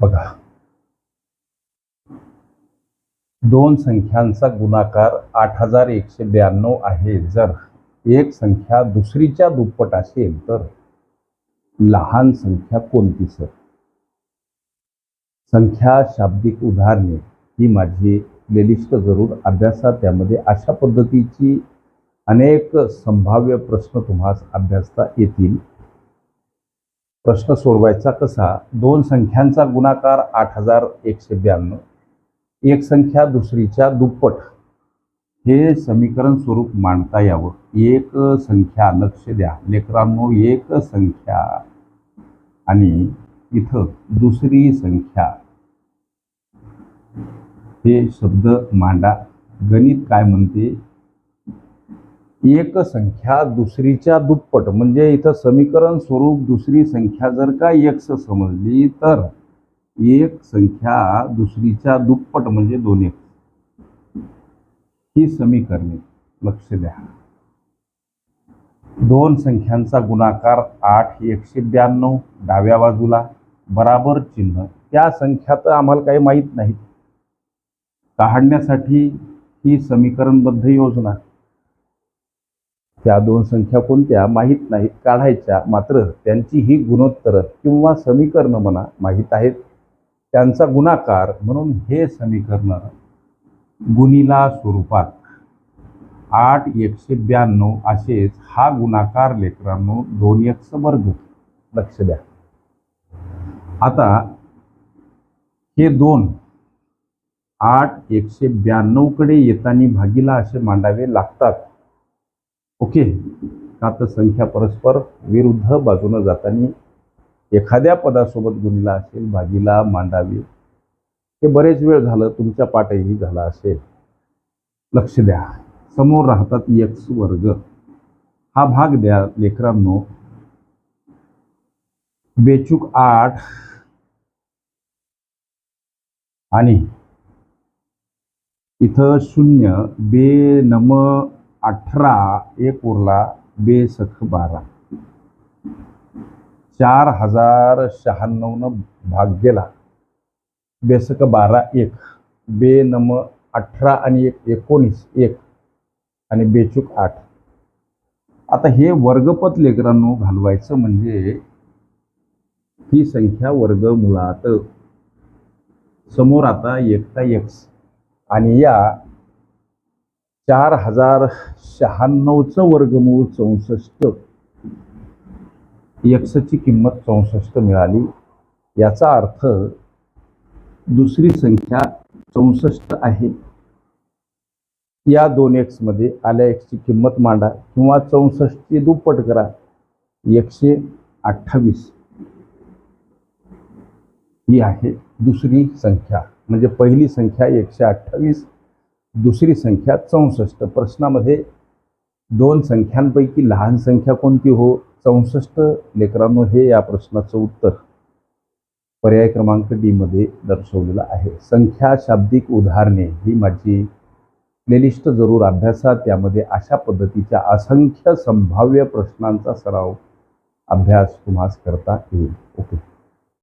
बघा. दोन संख्यांचा गुणाकार आठ हजार एकशे ब्याण्णव आहे. जर एक संख्या दुसरीच्या दुप्पट असेल तर लहान संख्या कोणती सर? संख्या शाब्दिक उदाहरणे. ही माझी प्लेलिस्ट जरूर अभ्यासा. त्यामध्ये अशा पद्धतीची अनेक संभाव्य प्रश्न तुम्हाला अभ्यासता येतील. प्रश्न सोडवायचा कसा? दोन संख्यांचा गुणाकार आठ हजार एकशे ब्याण्णव. एक संख्या दुसरीच्या दुप्पट. हे समीकरण स्वरूप मांडता यावं. एक संख्या लक्ष द्या. लेकरांनो एक संख्या. आणि इथं दुसरी संख्या. हे शब्द मांडा. गणित काय म्हणते? एक संख्या दुसरीच्या दुप्पट म्हणजे इथं समीकरण स्वरूप दुसरी संख्या जर का एक्स समजली तर एक संख्या दुसरीच्या दुप्पट म्हणजे दोन एक ही समीकरणे लक्ष द्या. दोन संख्यांचा गुणाकार आठ एकशे ब्याण्णव डाव्या बाजूला बराबर चिन्ह. त्या संख्या तर आम्हाला काही माहीत नाहीत. काढण्यासाठी ही समीकरणबद्ध योजना. त्या दोन संख्या कोणत्या माहीत नाहीत काढायच्या. मात्र त्यांची ही गुणोत्तर किंवा समीकरणं म्हणा माहीत आहेत. त्यांचा गुणाकार म्हणून हे समीकरण गुणिला स्वरूपात आठ एकशे ब्याण्णव असेच हा गुणाकार लेकरांनो दोन एक वर्ग. लक्ष द्या. आता हे दोन आठ एकशे ब्याण्णवकडे येताना भागीला असे मांडावे लागतात. ओके. का तर संख्या परस्पर विरुद्ध बाजूनं जाताना एखाद्या पदासोबत गुणला असेल भाजीला मांडावी हे बरेच वेळ झालं तुमच्या पाठही झाला असेल. लक्ष द्या. समोर राहतात एक्स वर्ग हा भाग द्या लेकरांनो. बेचूक आठ आणि इथं शून्य बे नम अठरा एक उरला बेसख बारा. चार हजार शहाण्णवनं भाग गेला बेसक बारा एक. बे नम अठरा आणि एक एकोणीस एक आणि बेचूक आठ. आता हे वर्गपत लेकरांनो घालवायचं म्हणजे ही संख्या वर्ग मुळात समोर आता एकटा एक्स आणि या चार हजार शहाण्णवचं वर्गमूळ चौसष्ट. एक्सची किंमत चौसष्ट मिळाली. याचा अर्थ दुसरी संख्या चौसष्ट आहे. या दोन एक्समध्ये आल्या एक्सची किंमत मांडा किंवा चौसष्टची दुप्पट करा. एकशे अठ्ठावीस. ही आहे दुसरी संख्या. म्हणजे पहिली संख्या एकशे अठ्ठावीस दुसरी संख्या चौसष्ट. प्रश्नामध्ये दोन संख्यांपैकी लहान संख्या कोणती हो? चौसष्ट. लेकरांनो हे या प्रश्नाचं उत्तर पर्याय क्रमांक डीमध्ये दर्शवलेलं आहे. संख्या शाब्दिक उदाहरणे ही माझी प्लेलिस्ट जरूर अभ्यासा. त्यामध्ये अशा पद्धतीच्या असंख्य संभाव्य प्रश्नांचा सराव अभ्यास तुम्हास करता येईल. ओके.